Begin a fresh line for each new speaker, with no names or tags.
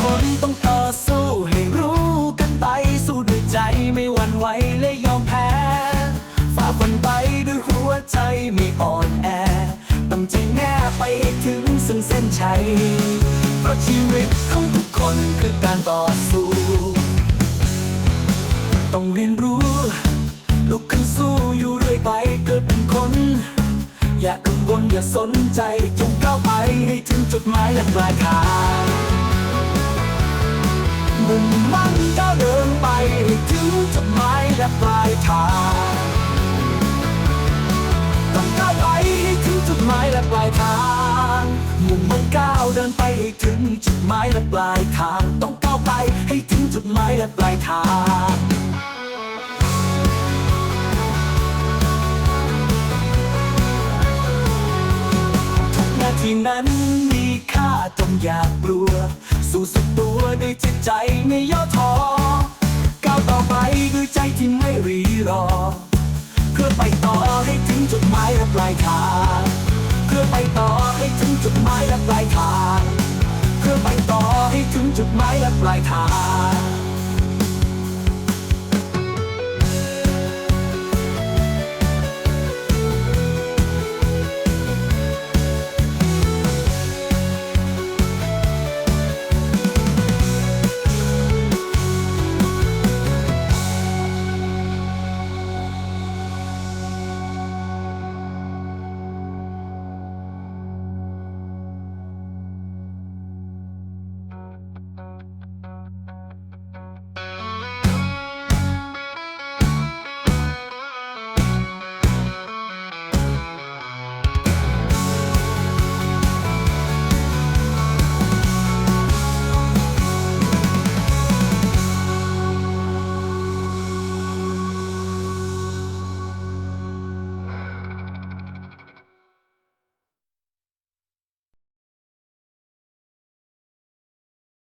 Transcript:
คนต้องต่อสู้ให้รู้กันไป สู้ด้วยใจไม่หวั่นไหวและยอมแพ้ฝ่าฟันไปด้วยหัวใจไม่อ่อนแอตั้งใจแน่ไปถึงซึ่งเส้นชัยเพราะชีวิตของทุกคนคือการต่อสู้ ต้องเรียนรู้ ลุกขึ้นสู้อยู่เลยไปเกิดเป็นคน อย่ากังวลอย่าสนใจจงก้าวไปให้ถึงจุดหมายและปลายทาง มุ่งมั่นก้าวเดินไปให้ถึงจุดหมายและปลายทางต้องก้าวไปให้ถึงจุดหมายและปลายทางมุ่งมั่นก้าวเดินไปให้ถึงจุดหมายและปลายทาง ต้องก้าวไปให้ถึงจุดหมายและปลายทางทุกนาทีนั้นมีค่าจงอย่ากลัว สู้สุดตัวด้วยจิตใจไม่ย่อท้อก้าวต่อไปด้วยใจที่ไม่รีรอ เพื่อไปต่อให้ถึงจุดหมายและปลายทาง เพื่อไปต่อให้ถึงจุดหมายและปลายทาง เพื่อไปต่อให้ถึงจุดหมายและปลายทาง